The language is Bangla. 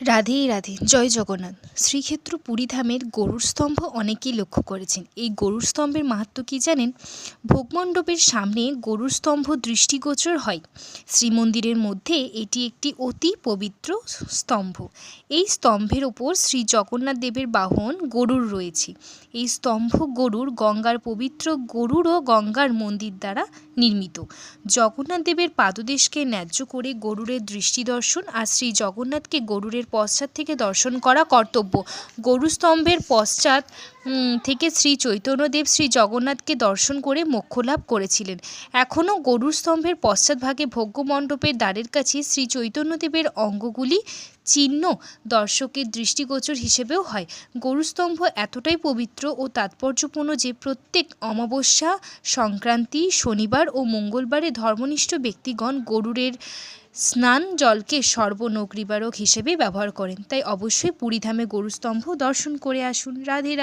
রাধে রাধে, জয় জগন্নাথ। শ্রীক্ষেত্র পুরীধামের গরুর স্তম্ভ অনেকেই লক্ষ্য করেছেন। এই গরুর স্তম্ভের মাহাত্ম্য কী জানেন? ভোগমণ্ডপের সামনে গরুর স্তম্ভ দৃষ্টিগোচর হয়। শ্রীমন্দিরের মধ্যে এটি একটি অতি পবিত্র স্তম্ভ। এই স্তম্ভের ওপর শ্রী জগন্নাথ দেবের বাহন গরুর রয়েছে। এই স্তম্ভ গরুর গঙ্গার পবিত্র গরুর ও গঙ্গার মন্দির দ্বারা নির্মিত। জগন্নাথ দেবের পাদদেশকে ন্যায্য করে গরুরের দৃষ্টি দর্শন আর শ্রী জগন্নাথকে গরুরের পশ্চাৎ থেকে দর্শন করা কর্তব্য। গরুস্তম্ভের পশ্চাৎ থেকে শ্রী চৈতন্যদেব শ্রী জগন্নাথকে দর্শন করে মোক্ষ লাভ করেছিলেন। এখনও গরুর স্তম্ভের পশ্চাৎভাগে ভোগ্য মণ্ডপের দ্বারের কাছে শ্রী চৈতন্যদেবের অঙ্গগুলি চিহ্ন দর্শকের দৃষ্টিগোচর হিসেবেও হয়। গরুস্তম্ভ এতটাই পবিত্র ও তাৎপর্যপূর্ণ যে প্রত্যেক অমাবস্যা সংক্রান্তি, শনিবার ও মঙ্গলবারে ধর্মনিষ্ঠ ব্যক্তিগণ গরুরের স্নান জলকে সর্বনগ্রিবারক হিসেবে ব্যবহার করেন। তাই অবশ্যই পুরীধামে গরুস্তম্ভ দর্শন করে আসুন। রাধে।